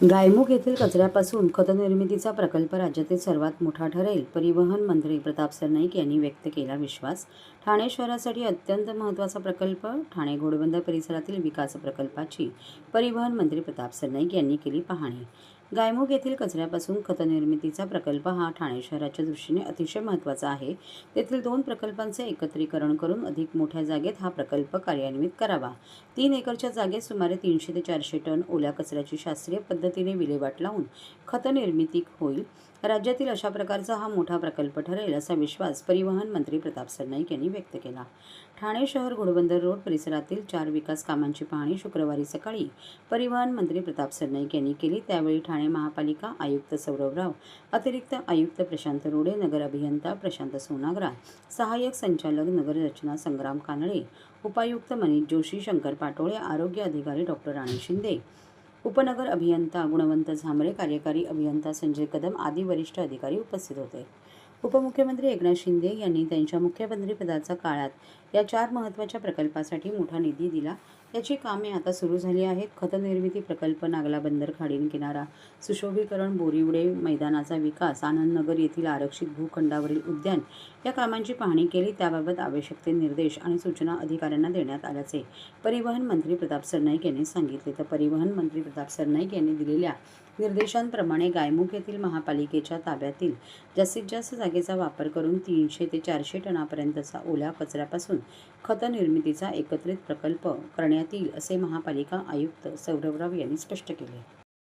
गायमुख येथील कचऱ्यापासून खतनिर्मितीचा प्रकल्प राज्यातील सर्वात मोठा ठरेल. परिवहन मंत्री प्रताप सरनाईक यांनी व्यक्त केला विश्वास. ठाणे शहरासाठी अत्यंत महत्त्वाचा प्रकल्प ठाणे घोडबंदर परिसरातील विकास प्रकल्पाची परिवहन मंत्री प्रताप सरनाईक यांनी केली पाहणी. गायमुख येथील कचऱ्यापासून खतनिर्मितीचा प्रकल्प हा ठाणे शहराच्या दृष्टीने अतिशय महत्त्वाचा आहे. तेथील दोन प्रकल्पांचे एकत्रीकरण करून अधिक मोठ्या जागेत हा प्रकल्प कार्यान्वित करावा. तीन एकरच्या जागेत सुमारे तीनशे ते चारशे टन ओल्या कचऱ्याची शास्त्रीय पद्धत पद्धतीने विल्हेवाट लावून खतनिर्मिती होईल. राज्यातील अशा प्रकारचा हा मोठा प्रकल्प ठरेल असा विश्वास परिवहन मंत्री प्रताप सरनाईक यांनी व्यक्त केला. ठाणे शहर घोडबंदर रोड परिसरातील चार विकास कामांची पाहणी शुक्रवारी सकाळी परिवहन मंत्री प्रताप सरनाईक यांनी केली. त्यावेळी ठाणे महापालिका आयुक्त सौरवराव अतिरिक्त आयुक्त प्रशांत रोडे नगर अभियंता प्रशांत सोनाग्रा सहाय्यक संचालक नगररचना संग्राम कानडे उपायुक्त मनीष जोशी शंकर पाटोळे आरोग्य अधिकारी डॉक्टर राणी शिंदे उपनगर अभियंता गुणवंत झांबरे कार्यकारी अभियंता संजय कदम आदी वरिष्ठ अधिकारी उपस्थित होते. उपमुख्यमंत्री एकनाथ शिंदे यांनी त्यांच्या मुख्यमंत्रीपदाच्या काळात या चार महत्त्वाच्या प्रकल्पासाठी मोठा निधी दिला. याची कामे आता सुरू झाली आहेत. खतनिर्मिती प्रकल्प नागला बंदर खाडीन किनारा सुशोभीकरण बोरिवडे मैदानाचा विकास आनंदनगर येथील आरक्षित भूखंडावरील उद्यान या कामांची पाहणी केली. त्याबाबत आवश्यक ते निर्देश आणि सूचना अधिकाऱ्यांना देण्यात आल्याचे परिवहन मंत्री प्रताप सरनाईक यांनी सांगितले. तर परिवहन मंत्री प्रताप सरनाईक यांनी दिलेल्या निर्देशांप्रमाणे गायमुख येथील महापालिकेच्या ताब्यातील जास्तीत जास्त जागेचा वापर करून तीनशे ते चारशे टनापर्यंतचा ओल्या कचऱ्यापासून खतनिर्मितीचा एकत्रित प्रकल्प करण्यात येईल असे महापालिका आयुक्त सौरभराव यांनी स्पष्ट केले.